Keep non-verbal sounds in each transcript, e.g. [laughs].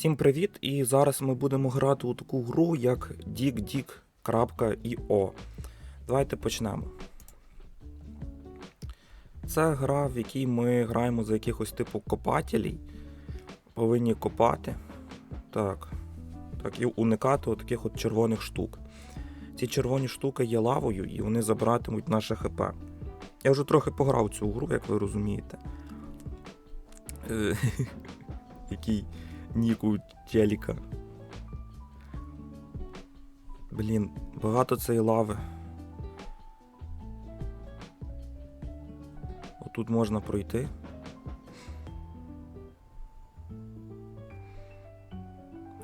Всім привіт! І зараз ми будемо грати у таку гру, як DigDig.io. Давайте почнемо. Це гра, в якій ми граємо за якихось типу копателів. Повинні копати. Так. Так, і уникати от таких от червоних штук. Ці червоні штуки є лавою, і вони забиратимуть наше ХП. Я вже трохи пограв цю гру, як ви розумієте. Е, [laughs] Який нік у. Блін, багато цієї лави. Отут можна пройти.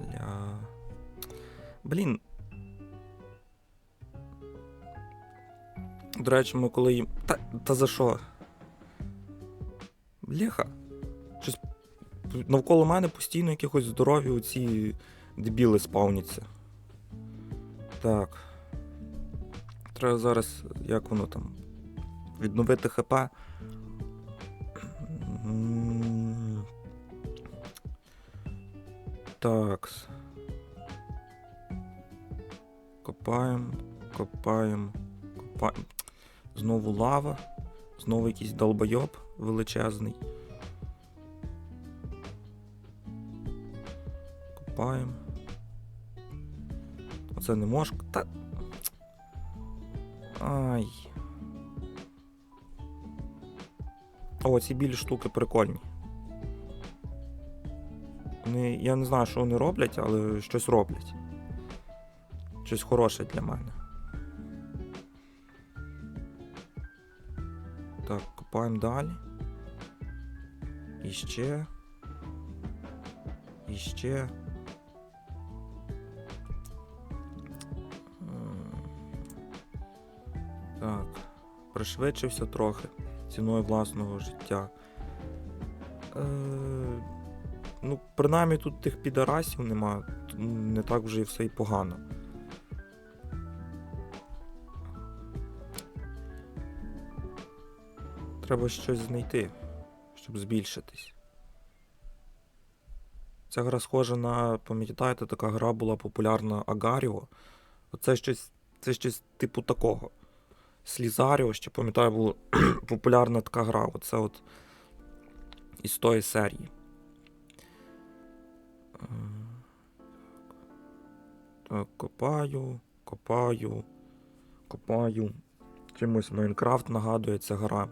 Бля. Блін. До речі, ми коли їм. Та, та за що? Бляха. Навколо мене постійно якихось здорові оці дебіли спавняться. Так. Треба зараз, як воно там. Відновити ХП. Так. Копаємо, копаємо, копаємо. Знову лава. Знову якийсь долбойоб величезний. Оце не мошк. Та. Ай. О, ці білі штуки прикольні. Вони, я не знаю, що вони роблять, але щось роблять. Щось хороше для мене. Так, копаємо далі. І ще. І ще. Так. Пришвидшився трохи ціною власного життя. Е, ну, принаймні тут тих підарасів нема, не так вже і все й погано. Треба щось знайти, щоб збільшитись. Ця гра схожа на, пам'ятаєте, така гра була популярна Агаріо. Оце щось, це щось типу такого. Слізаріо, ще пам'ятаю, була [clears throat] популярна така гра. Оце от із тої серії. Е, Так, копаю, копаю, копаю. Чимось Майнкрафт нагадує ця гра.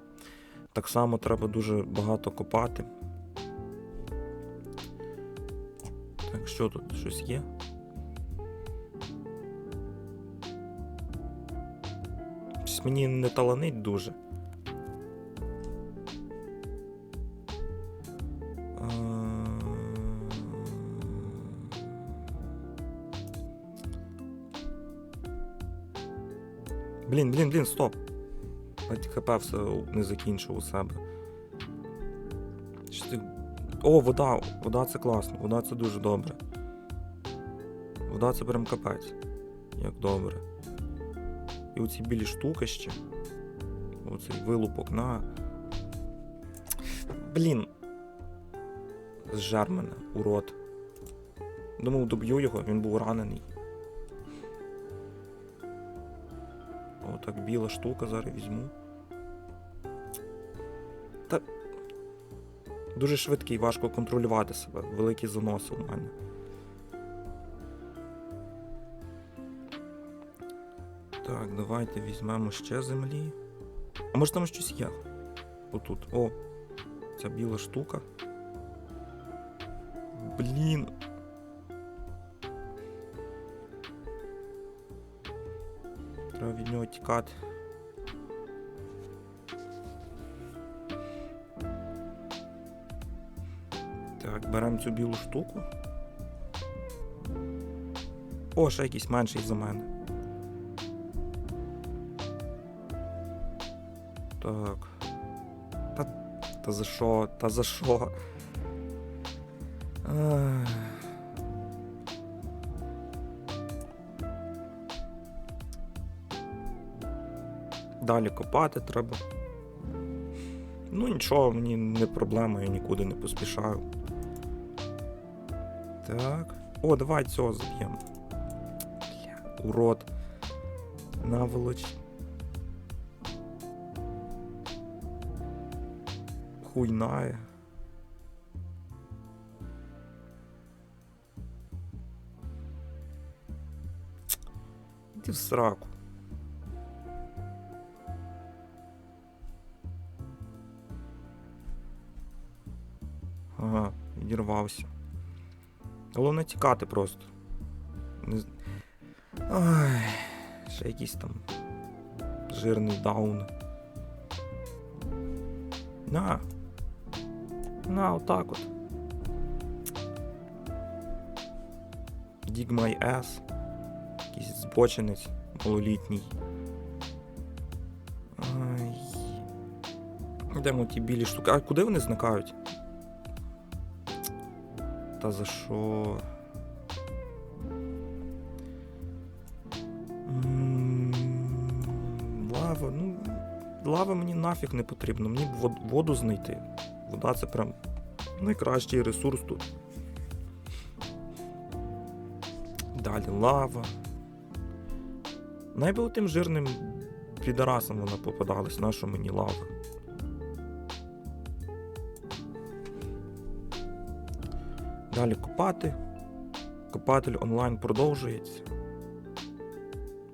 Так само треба дуже багато копати. Так, що тут щось є? Щось мені не таланить дуже. Блін, блін, блін, стоп. ХП все не закінчив у себе. Ти- О, вода! Вода це класно, вода це дуже добре. Вода це прям капець. Як добре. І оці білі штуки ще. Оцей вилупок на. Блін. Зжер мене, урод. Думав, доб'ю його, він був ранений. Отак біла штука зараз візьму. Та. Дуже швидкий, важко контролювати себе. Великі заноси у мене. Так, давайте візьмемо ще землі. А може там щось є? Отут. О, ця біла штука. Блін. Треба від нього тікати. Так, беремо цю білу штуку. О, ще якийсь менший за мене. Так. Та, та за що? Та за що? Ах. Далі копати треба. Ну нічого, мені не проблема, я нікуди не поспішаю. Так. О, давай цього заб'ємо. Урод. Наволоч. Хуйнає. Іди в сраку. Ага, відірвався. Головне тікати просто. Не... Ой, ще якийсь там жирний даун. На. На, отак от. Dig my ass. Якийсь збочинець малолітній. Ай. Йдемо ті білі штуки. А куди вони зникають? Та за що? Лава, ну. Лава мені нафіг не потрібно. Мені б воду знайти. Вода це прям найкращий ресурс тут. Далі лава. Найби тим жирним підарасом вона попадалась, нащо мені лава. Далі копати. Копатель онлайн продовжується.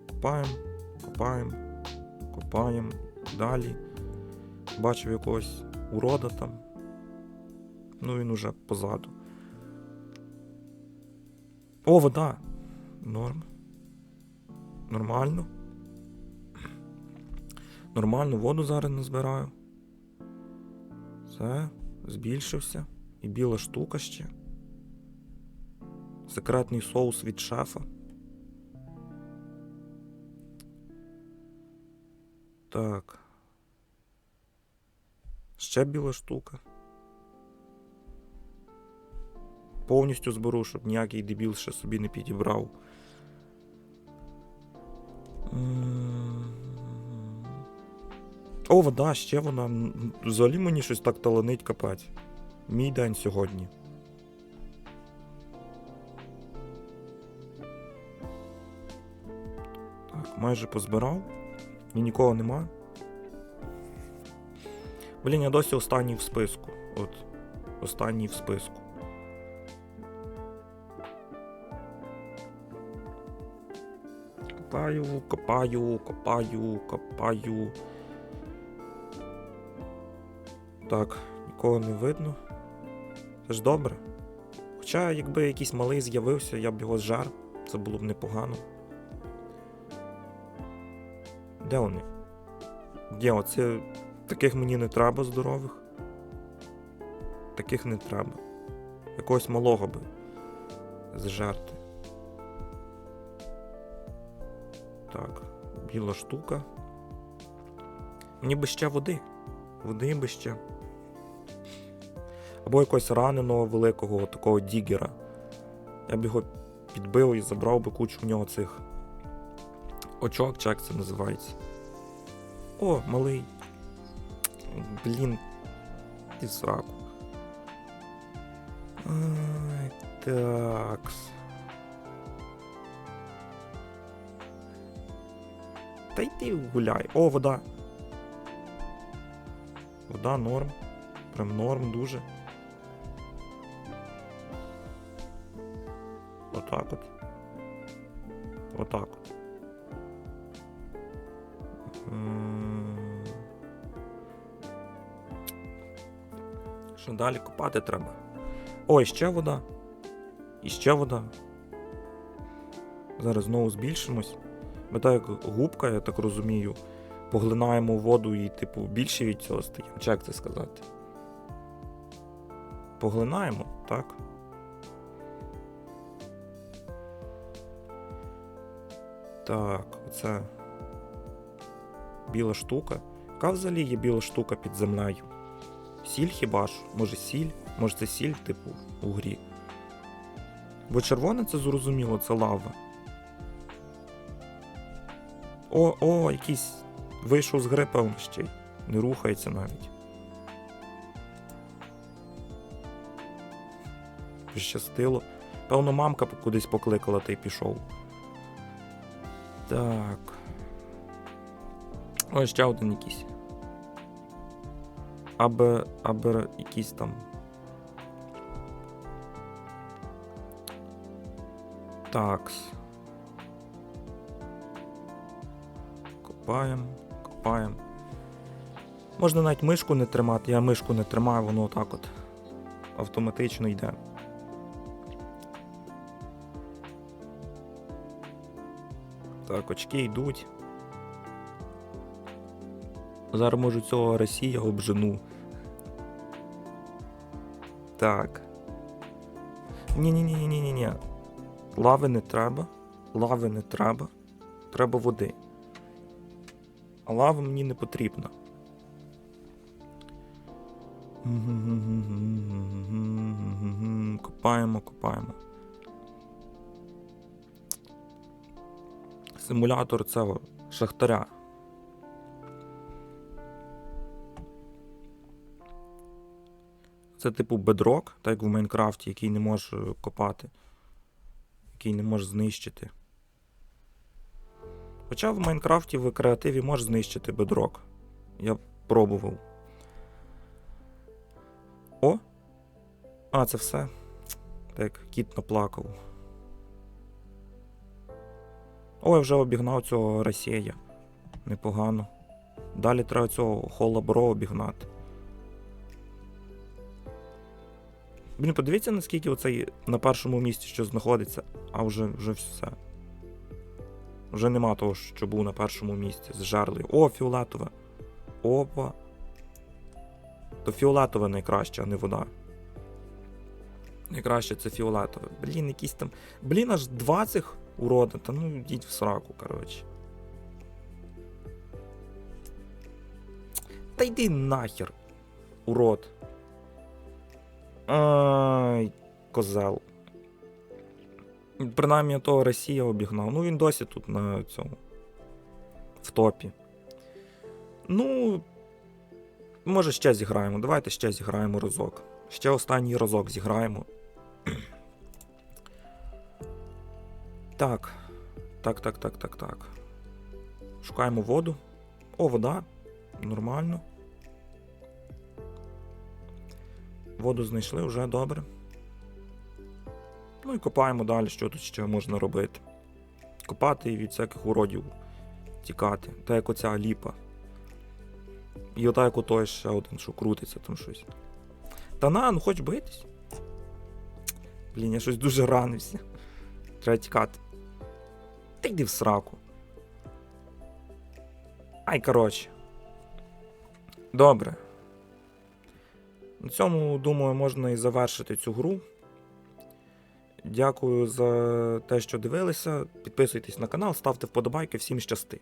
Копаємо, копаємо, копаємо. Далі. Бачив якогось урода там. Ну він уже позаду. О, вода! Норм. Нормально. Нормально воду зараз назбираю. Все, збільшився. І біла штука ще. Секретний соус від шефа. Так. Ще біла штука. Повністю зберу, щоб ніякий дебіл ще собі не підібрав. О, вода, ще вона. Взагалі мені щось так таланить капець. Мій день сьогодні. Так, майже позбирав. І нікого нема. Блін, я досі останній в списку. От. Останній в списку. Копаю, копаю, копаю, копаю. Так, нікого не видно. Це ж добре. Хоча, якби якийсь малий з'явився, я б його зжар. Це було б непогано. Де вони? Де оце. Таких мені не треба здорових. Таких не треба. Якогось малого би зжерти. Так, біла штука. Мені би ще води. Води би ще. Або якогось раненого великого такого дігера. Я б його підбив і забрав би кучу в нього цих очок, чи як це називається. О, малий. Блін. І сраку. Ай, такс. Та йди гуляй. О, вода. Вода норм. Прям норм дуже. Отак от. Отак от. Що далі копати треба? Ой, ще вода. І ще вода. Зараз знову збільшимось. Ми так як губка, я так розумію, поглинаємо воду і, типу, більше від цього стаємо. Чи як це сказати? Поглинаємо, так? Так, оце біла штука. Яка взагалі є біла штука під землею? Сіль хіба ж? Може сіль? Може це сіль, типу, у грі. Бо червоне це зрозуміло, це лава. О, о, якийсь вийшов з гри, певно, ще. Не рухається навіть. Пощастило. Певно, мамка кудись покликала, та й пішов. Так. Ось ще один якийсь. Аби. аби якийсь там. Такс. Копаємо, копаємо. Можна навіть мишку не тримати, я мишку не тримаю, воно отак от автоматично йде. Так, очки йдуть. Зараз можу цього Росія обжену. Так. Ні-ні-ні-ні-ні-ні. Лави не треба. Лави не треба. Треба води. Лава мені не потрібна. Копаємо, копаємо. Симулятор цього шахтаря. Це типу бедрок, так як в Майнкрафті, який не може копати, який не може знищити. Хоча в Майнкрафті в креативі може знищити бедрок. Я пробував. О! А, це все. Так, кіт наплакав. О, я вже обігнав цього Росія. Непогано. Далі треба цього холабро обігнати. Блін, подивіться, наскільки оцей на першому місці що знаходиться, а вже вже все. Вже нема того, що був на першому місці. Зжерли. О, фіолетове. Опа. То фіолетове найкраще, а не вода. Найкраще це фіолетове. Блін, якісь там. Блін, аж 20 урода. Та ну йдіть в сраку, коротше. Та йди нахер, урод. Ай, козел. Принаймні того Росія обігнав. Ну він досі тут на цьому. В топі. Ну. Може ще зіграємо. Давайте ще зіграємо разок. Ще останній разок зіграємо. [clears throat] Так. Так, так, так, так, так. Шукаємо воду. О, вода. Нормально. Воду знайшли вже добре. Ну і копаємо далі, що тут ще можна робити. Копати і від всяких уродів тікати. Та як оця ліпа. І ота як отой ще один, що крутиться там щось. Та на, ну хоч битись. Блін, я щось дуже ранився. Треба тікати. Та йди в сраку. Ай, коротше. Добре. На цьому, думаю, можна і завершити цю гру. Дякую за те, що дивилися. Підписуйтесь на канал, ставте вподобайки, всім щасти.